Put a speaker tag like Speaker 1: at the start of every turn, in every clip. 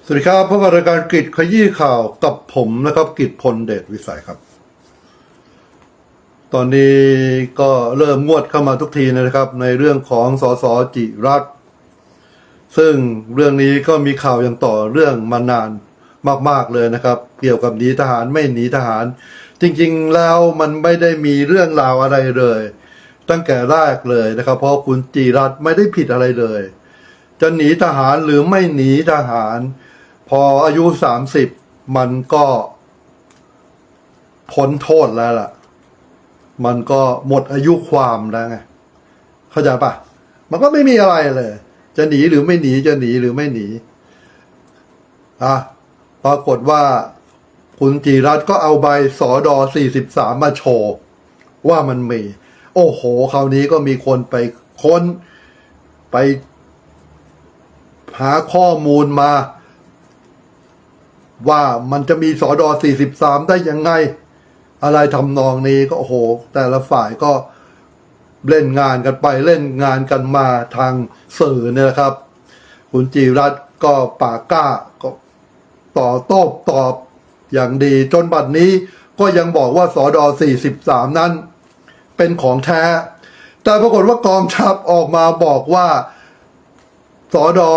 Speaker 1: สวัสดีครับพบกับรายการกิจขยี้ข่าวกับผมนะครับ กิจพลเดชวิสัยครับ ตอนนี้ก็เริ่มงวดเข้ามาทุกทีนะครับ ในเรื่องของสสจิรัตซึ่งเรื่องนี้ก็มีข่าวอย่างต่อเรื่องมานานมาก ๆเลยนะครับ เกี่ยวกับหนีทหารไม่หนีทหาร จริงๆแล้วมันไม่ได้มีเรื่องราวอะไรเลย ตั้งแต่แรกเลยนะครับ เพราะคุณจิรัตไม่ได้ผิดอะไรเลย จะหนีทหารหรือไม่หนีทหาร พออายุสามสิบมันก็พ้นโทษแล้วล่ะ มันก็หมดอายุความแล้วไง เข้าใจปะมันก็ไม่มีอะไรเลย จะหนีหรือไม่หนีจะหนีหรือไม่หนีอะปรากฏว่าคุณจีรัตก็เอาใบสอดอสี่สิบสามมาโชว์ว่ามันมี โอ้โห คราวนี้ก็มีคนไปค้นไป หาข้อมูลมา ว่ามันจะมีสอดอ43 ได้ยังไง อะไรทำนองนี้ก็โอ้โห แต่ละฝ่ายก็เล่นงานกันไปเล่นงานกันมาทางสื่อเนี่ยนะครับ คุณจีรัตก็ปากกล้าก็ต่อโต้ตอบอย่างดีจนบัดนี้ก็ยังบอกว่าสอดอ43 นั้น เป็นของแท้ แต่ปรากฏว่ากองทัพออกมาบอกว่า สอดอ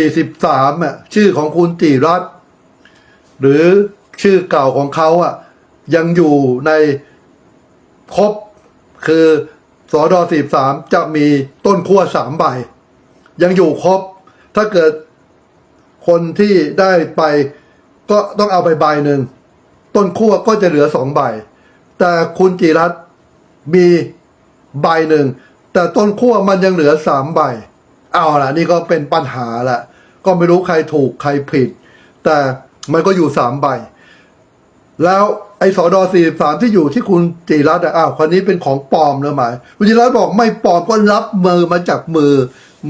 Speaker 1: 43อะชื่อของคุณจิรัตหรือชื่อเก่าของเขาอะ ยังอยู่ในครบคือสอดอ43 จะมีต้นขั้วสามใบ ยังอยู่ครบ ถ้าเกิดคนที่ได้ไปก็ต้องเอาไปใบหนึ่ง ต้นขั้วก็จะเหลือสองใบ แต่คุณจิรัตมีใบหนึ่ง แต่ต้นขั้วมันยังเหลือสามใบ เอาล่ะนี่ก็เป็นปัญหาละก็ไม่รู้ใครถูกใครผิด แต่มันก็อยู่สามใบ แล้วไอ้สอดอสี่สามที่อยู่ที่คุณจิรัตน์อะอ้าวคนนี้เป็นของปลอมแล้วไหมคุณจิรัตน์บอกไม่ปลอมก็รับมือมาจากมือ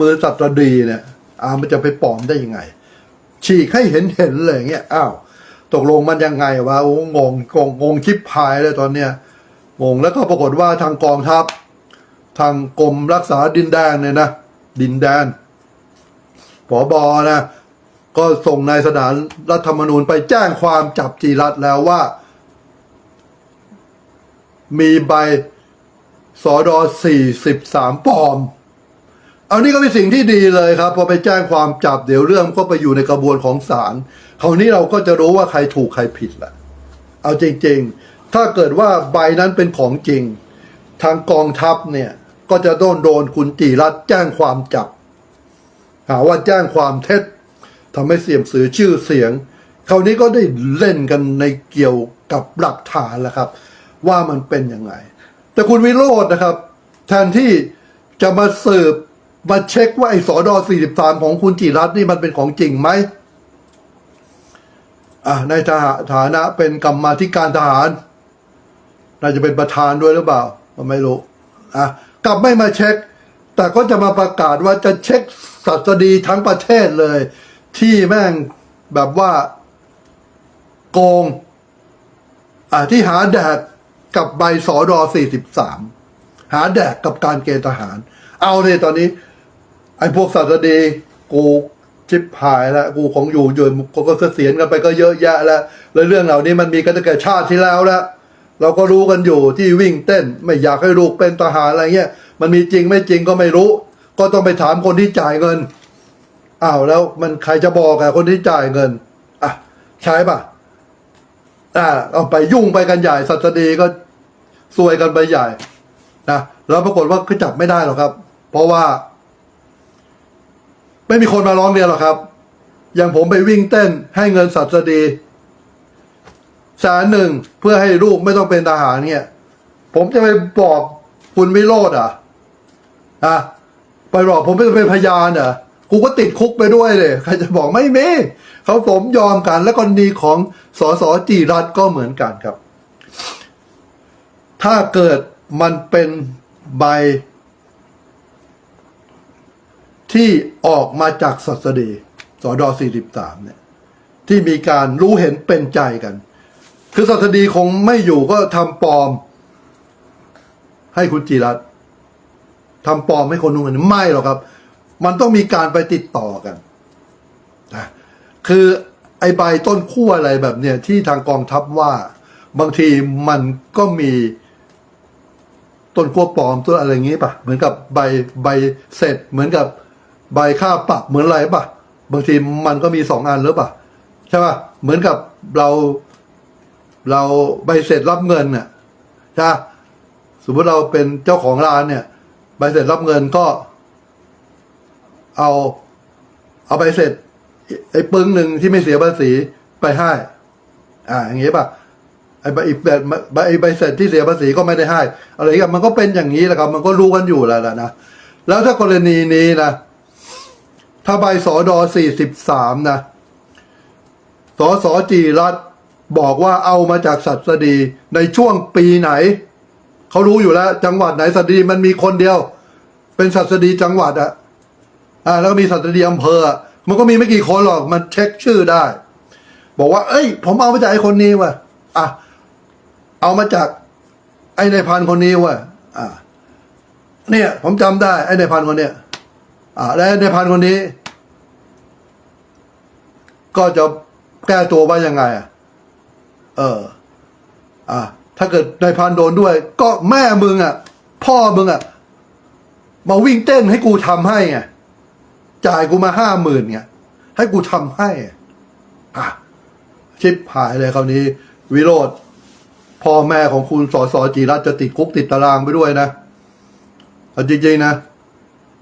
Speaker 1: มือสัตว์ดีเนี่ยอ้าวมันจะไปปลอมได้ยังไง ฉีกให้เห็นเห็นเลยเงี้ยอ้าวตกลงมันยังไงวะโอ้งงงงงงชิบหายเลยตอนเนี้ยงงแล้วก็ปรากฏว่าทางกองทัพ ทางกรมรักษาดินแดนเนี่ยนะ ดินแดนผอบอนะ ก็ส่งนายสนานรัฐธรรมนูญไปแจ้งความจับจีรัตแล้วว่า มีใบสอดอสี่สิบสามปอม เอานี่ก็เป็นสิ่งที่ดีเลยครับ พอไปแจ้งความจับเดี๋ยวเรื่องก็ไปอยู่ในกระบวนของศาลคราวนี้เราก็จะรู้ว่าใครถูกใครผิดแหละเอาจริง ๆ ถ้าเกิดว่าใบนั้นเป็นของจริง ทางกองทัพเนี่ย ก็จะโดนโดนคุณจีรัตแจ้งความจับ หาว่าแจ้งความเท็จทำให้เสียมเสือชื่อเสียง คราวนี้ก็ได้เล่นกันในเกี่ยวกับหลักฐานแล้วครับ ว่ามันเป็นยังไง แต่คุณวิโรจน์นะครับ แทนที่จะมาสืบมาเช็คว่าไอ้สอดอ43 ของคุณจิรัตน์นี่มันเป็นของจริงไหมอะในทหารฐานะเป็นกรรมาธิการทหาร น่าจะเป็นประธานด้วยหรือเปล่าไม่รู้อะ กลับไม่มาเช็ค แต่ก็จะมาประกาศว่าจะเช็คสัตดีทั้งประเทศเลย ที่แม่งแบบว่า โกง อะที่หาแดกกับใบสอดอ43 หาแดกกับการเกณฑ์ทหาร เอาเลยตอนนี้ ไอ้พวกสัตดีกูชิบหายแล้วกูของอยู่อยู่ก็เกษียณกันไปก็เยอะแยะแล้วแล้วเรื่องเหล่านี้มันมีกันตั้งแต่ชาติที่แล้วแล้ว เราก็รู้กันอยู่ที่วิ่งเต้น ไม่อยากให้ลูกเป็นทหารอะไรเงี้ยมันมีจริงไม่จริงก็ไม่รู้ ก็ต้องไปถามคนที่จ่ายเงินอ้าวแล้วมันใครจะบอกอะคนที่จ่ายเงินอะใช่ปะอ่าเอาไปยุ่งไปกันใหญ่สัตดีก็ซวยกันไปใหญ่นะแล้วปรากฏว่าก็จับไม่ได้หรอกครับ เพราะว่า ไม่มีคนมาร้องเรียนหรอกครับ อย่างผมไปวิ่งเต้นให้เงินสัตดี แสนหนึ่งเพื่อให้ลูกไม่ต้องเป็นทหารเนี่ย ผมจะไปบอกคุณวิโรธอะอะไปบอกผมไม่เป็นพยานอะกูก็ติดคุกไปด้วยเลยใครจะบอกไม่เมีเขาสมยอมกันแล้วกรณีของสสจีรัตก็เหมือนกันครับ ถ้าเกิดมันเป็นใบ ที่ออกมาจากสัสดีสอดอ43เนี่ย ที่มีการรู้เห็นเป็นใจกัน คือสัสดีคงไม่อยู่ก็ทำปลอม ให้คุณจีรัตทำปลอมให้คนนู้นคนนี้ไม่หรอกครับ มันต้องมีการไปติดต่อกันนะคือไอใบต้นขั้วอะไรแบบเนี้ยที่ทางกองทัพว่า บางทีมันก็มีต้นขั้วปลอมต้นอะไรอย่างงี้ป่ะเหมือนกับใบใบเสร็จ เหมือนกับใบค่าปรับเหมือนอะไรป่ะบางทีมันก็มีสองอันหรือป่ะใช่ป่ะเหมือนกับเรา เราใบเสร็จรับเงินเนี่ยใช่สมมติเราเป็นเจ้าของร้านเนี่ย ใบเสร็จรับเงินก็ เอา เอาใบเสร็จ ไอ้ปึ้งหนึ่งที่ไม่เสียภาษีไปให้ อ่า อย่างเงี้ยป่ะไอ้ใบอีกแบบใบใบเสร็จที่เสียภาษีก็ไม่ได้ให้ อะไรอย่างเงี้ยมันก็เป็นอย่างนี้แหละครับ มันก็รู้กันอยู่แล้วล่ะนะแล้วถ้ากรณีนี้นะถ้าใบสอดอสี่สิบสามนะสสจีรัตน บอกว่าเอามาจากสัตสดีในช่วงปีไหน เขารู้อยู่แล้ว จังหวัดไหนสัตดีมันมีคนเดียว เป็นสัตดีจังหวัดอะอ่าแล้วก็มีสัตดีอำเภอ มันก็มีไม่กี่คนหรอกมันเช็คชื่อได้ บอกว่า เอ้ย ผมเอามาจากไอ้คนนี้ว่ะอะเอามาจาก ไอ้ในพันคนนี้ว่ะอะเนี่ย ผมจำได้ ไอ้ในพันคนเนี้ยอ่าและไอ้ในพันคนนี้ ก็จะแก้ตัวว่ายังไงอะ เออ อะถ้าเกิดนายพันโดนด้วย ก็แม่มึงอะ พ่อมึงอะ มาวิ่งเต้นให้กูทำให้ไงจ่ายกูมาห้าหมื่นไงให้กูทำให้ อะ ชิบหายเลยคราวนี้ วิโรธพ่อแม่ของคุณสอสอจีรัตจะติดคุกติดตารางไปด้วยนะจริงๆนะ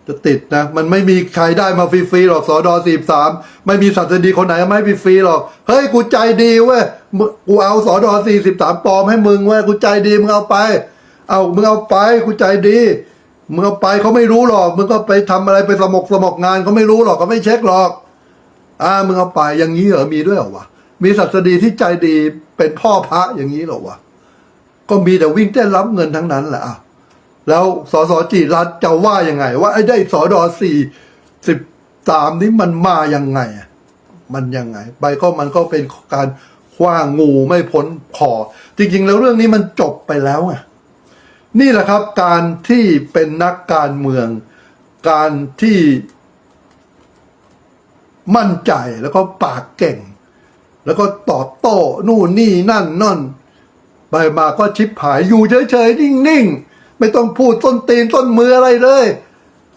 Speaker 1: จะติดนะ มันไม่มีใครได้มาฟรีๆหรอกสอดอสี่สามไม่มีสัตว์ดีคนไหนไม่ฟรีๆหรอก เฮ้ยกูใจดีเว้ยกูเอาสอดอสี่สิบสามปลอมให้มึงเว้ยกูใจดีมึงเอาไป เอามึงเอาไปกูใจดีมึงเอาไปเขาไม่รู้หรอกมึงก็ไปทำอะไรไปสมกสมกงานเขาไม่รู้หรอกเขาไม่เช็คหรอก อ่ามึงเอาไปอย่างนี้เหรอมีด้วยเหรอวะมีสัตว์ดีที่ใจดีเป็นพ่อพระอย่างนี้เหรอวะก็มีแต่วิ่งเต้นรับเงินทั้งนั้นแหละอะ แล้วสสจีรัตจะว่ายังไง ว่าไอ้ได้สอดอสี่สิบสามนี้มันมายังไง มันยังไง ไปก็มันก็เป็นการคว้างงูไม่พ้นคอจริง ๆ แล้วเรื่องนี้มันจบไปแล้วไงนี่แหละครับการที่เป็นนักการเมือง การที่มั่นใจแล้วก็ปากเก่ง แล้วก็ตอบโต้นู่นนี่นั่นนั่นไปมาก็ชิปหายอยู่เฉยๆนิ่งๆ ไม่ต้องพูดต้นตีนต้นมืออะไรเลย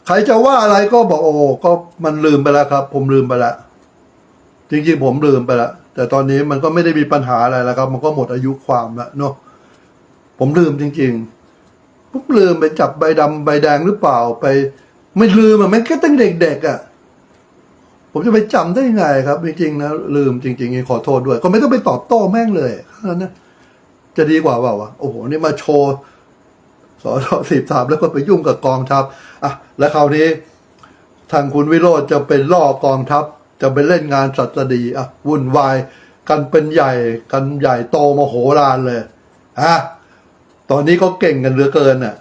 Speaker 1: ใครจะว่าอะไรก็บอกโอ้ก็มันลืมไปแล้วครับ ผมลืมไปแล้วจริงๆผมลืมไปแล้วแต่ตอนนี้มันก็ไม่ได้มีปัญหาอะไรแล้วครับ มันก็หมดอายุความแล้วเนาะผมลืมจริงๆผมลืมไปจับใบดำใบแดงหรือเปล่าไป ไม่ลืมอะแม่แค่ตั้งเด็กๆอะผมจะไปจำได้ไงครับ จริงๆนะลืมจริงๆขอโทษด้วย ก็ไม่ต้องไปตอบโต้แม่งเลยแค่นั้นนะจะดีกว่าเปล่าวะโอ้โหนี่มาโชว์ สอสิบสามแล้วก็ไปยุ่งกับกองทัพอะแล้วคราวนี้ ทางคุณวิโรจน์จะเป็นล่อกองทัพ จะไปเล่นงานสัตดีอะวุ่นวายกันเป็นใหญ่กันใหญ่โตมโหฬารเลยอะตอนนี้ก็เก่งกันเหลือเกินน่ะ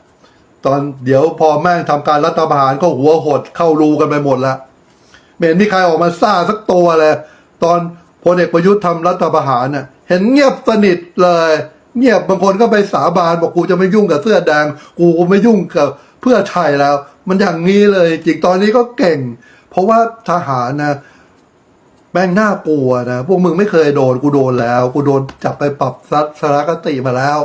Speaker 1: ตอนเดี๋ยวพอแม่งทำการรัฐประหารก็หัวหดเข้ารูกันไปหมดละไม่เห็นมีใครออกมาซ่าสักตัวเลย ตอนพลเอกประยุทธ์ทำรัฐประหารเน่ะเห็นเงียบสนิทเลย เงียบบางคนก็ไปสาบานบอกกูจะไม่ยุ่งกับเสื้อแดง กูไม่ยุ่งกับเพื่อไทยแล้ว มันอย่างนี้เลยจริงตอนนี้ก็เก่ง เพราะว่าทหารนะแม่งน่ากลัวนะพวกมึงไม่เคยโดนกูโดนแล้ว กูโดนจับไปปรับสัสารคติมาแล้ว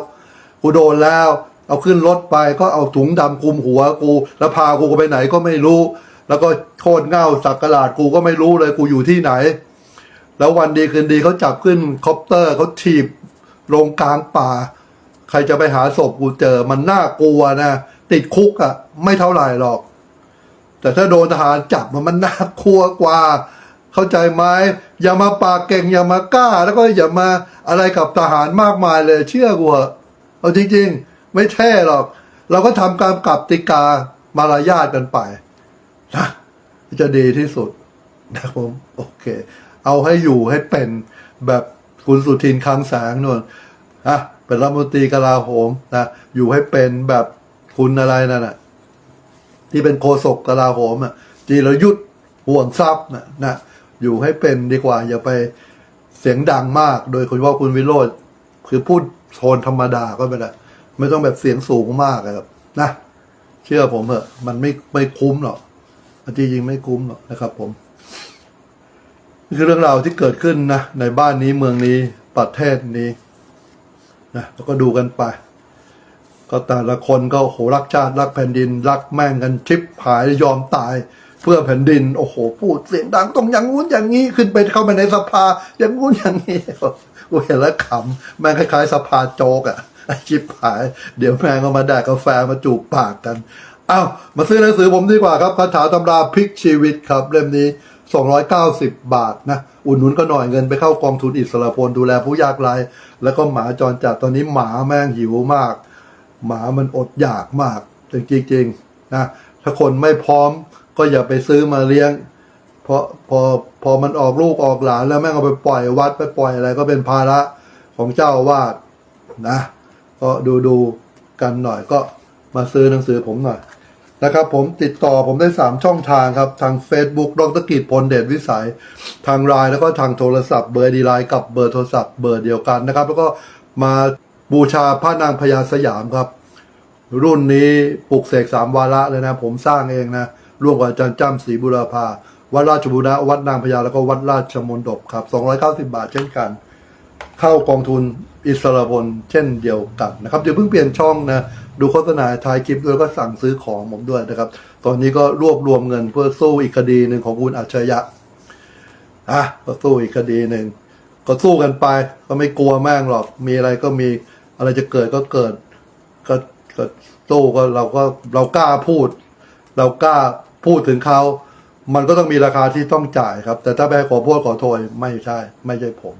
Speaker 1: กูโดนแล้ว เอาขึ้นรถไปก็เอาถุงดำคลุมหัวกู แล้วพากูไปไหนก็ไม่รู้ แล้วก็โคตรเง่าสักกระลาดกูก็ไม่รู้เลยกูอยู่ที่ไหน แล้ววันดีคืนดีเขาจับขึ้นคอปเตอร์เขาถีบ ลงกลางป่า ใครจะไปหาศพกูเจอ มันน่ากลัวนะ ติดคุกอะ่ะ ไม่เท่าไหร่หรอก แต่ถ้าโดนทหารจับมันมันน่ากลัวกว่า เข้าใจไหมอย่ามาปากเก่งอย่ามากล้า แล้วก็อย่ามาอะไรกับทหารมากมายเลย เชื่อกูเหอะเอาจริง ๆ ไม่แท้หรอก เราก็ทำการกลับติกามารยาทกันไปนะจะดีที่สุดนะครับผมโอเค เอาให้อยู่ให้เป็นแบบ คุณสุทินคลังแสงนวลนะเป็นรัฐมนตรีกลาโหมนะอยู่ให้เป็นแบบคุณอะไรนั่นน่ะ ที่เป็นโฆษกกลาโหมอะจีรยุทธห่วงทรัพย์นะนะอยู่ให้เป็นดีกว่า อย่าไปเสียงดังมาก โดยคุณว่าคุณวิโรธคือพูดโทนธรรมดาก็ไม่ได้ไม่ต้องแบบเสียงสูงมากอะครับนะเชื่อผมเถอะ มันไม่ไม่คุ้มหรอกจริงๆไม่คุ้มหรอกนะครับผม นี่คือเรื่องราวที่เกิดขึ้นนะในบ้านนี้เมืองนี้ประเทศนี้นะแล้วก็ดูกันไป ก็แต่ละคนก็โหรักชาติรักแผ่นดิน รักแม่งกันชิบหายยอมตาย เพื่อแผ่นดิน โอ้โห พูดเสียงดังต้องอย่างงู้นอย่างนี้ขึ้นไปเข้าไปในสภา อย่างงู้นอย่างนี้กูเห็นแล้วขำแม่งคล้ายๆสภาโจกอะชิบหาย เดี๋ยวแม่งก็มาแดกกาแฟมาจูบปากกันอ้าวมาซื้อหนังสือผมดีกว่าครับคาถาตำราพลิกชีวิตครับเล่มนี้ 290 บาทนะ อุดหนุนก็หน่อยเงินไปเข้ากองทุนอิสระพลดูแลผู้ยากไร้แล้วก็หมาจรจัดตอนนี้หมาแม่งหิวมาก หมามันอดอยากมากจริงๆนะ ถ้าคนไม่พร้อมก็อย่าไปซื้อมาเลี้ยงเพราะพอพอมันออกลูกออกหลานแล้วแม่งเอาไปปล่อยวัดไปปล่อยอะไรก็เป็นภาระของเจ้าวาดนะ ก็ดูดูกันหน่อยก็มาซื้อหนังสือผมหน่อย นะครับผมติดต่อผมได้ 3 ช่องทางครับ ทาง Facebook ดรกิจพลเดชวิสัย ทางไลน์แล้วก็ทางโทรศัพท์เบอร์ดีไลน์กับเบอร์โทรศัพท์เบอร์เดียวกันนะครับ แล้วก็มาบูชาพระนางพญาสยามครับ รุ่นนี้ปลุกเสกสามวาระเลยนะ ผมสร้างเองนะ ร่วมกับอาจารย์จ้ำศรีบุรพาวัดราชบุรณะวัดนางพญาแล้วก็วัดราชมนดบครับ 290 บาทเช่นกัน เข้ากองทุนอิสระพลเช่นเดียวกันนะครับเดี๋ยวเพิ่งเปลี่ยนช่องนะดูโฆษณาท้ายคลิปด้วยแล้วก็สั่งซื้อของผมด้วยนะครับ ตอนนี้ก็รวบรวมเงินเพื่อสู้อีกคดีหนึ่งของคุณอัจฉริยะอะก็สู้อีกคดีหนึ่งก็สู้กันไป ก็ไม่กลัวแม่งหรอก มีอะไรก็มีอะไรจะเกิดก็เกิด ก็ก็สู้ก็เราก็เรากล้าพูด เรากล้าพูดถึงเขามันก็ต้องมีราคาที่ต้องจ่ายครับ แต่ถ้าไปขอโทษขอโทษไม่ใช่ ไม่ใช่ผม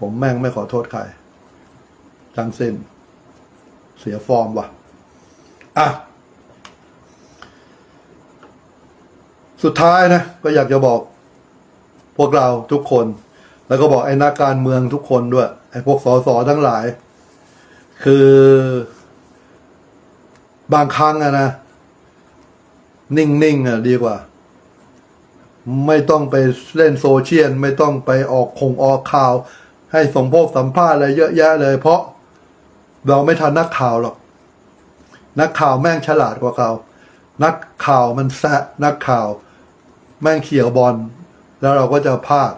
Speaker 1: ผมแม่งไม่ขอโทษใครทั้งสิ้น เสียฟอร์มว่ะ อะ สุดท้ายนะ ก็อยากจะบอก พวกเราทุกคน แล้วก็บอกไอ้นักการเมืองทุกคนด้วย ไอ้พวกสสทั้งหลาย คือบางครั้งอะนะ นิ่งๆอะดีกว่า ไม่ต้องไปเล่นโซเชียล ไม่ต้องไปออกคงออกข่าว ให้สมโภชสัมภาษณ์อะไรเยอะแยะเลย เพราะเราไม่ทันนักข่าวหรอก นักข่าวแม่งฉลาดกว่าเขานักข่าวมันแซะนักข่าว แม่งเขี่ยวบอลแล้วเราก็จะพลาด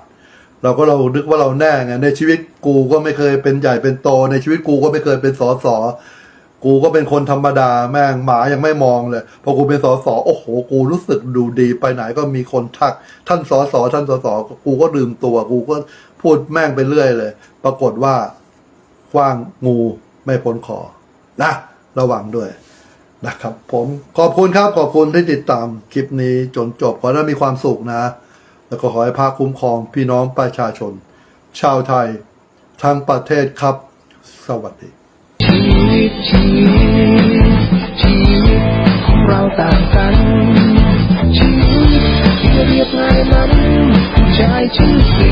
Speaker 1: เราก็เรานึกว่าเราแน่ไงในชีวิตกูก็ไม่เคยเป็นใหญ่เป็นโต ในชีวิตกูก็ไม่เคยเป็นสอสอกูก็เป็นคนธรรมดาแม่งหมายังไม่มองเลยพอกูเป็นสอสอโอ้โห กูรู้สึกดูดีไปไหนก็มีคนทัก ท่านสอสอท่านสอสอกูก็ลืมตัว กูก็ พูดแม่งไปเรื่อยเลย ปรากฏว่าคว้างงูไม่พ้นคอนะระวังด้วยนะครับ ผมขอบคุณครับขอบคุณที่ติดตามคลิปนี้จนจบขอให้มีความสุขนะ แล้วก็ขอให้พาคุ้มครองพี่น้องประชาชน ชาวไทยทั้งประเทศครับ สวัสดี
Speaker 2: ชีวิตชีวิตชีวิตของเราต่างกันชีวิตที่เรียบง่ายนั้นใช้ชื่อสิ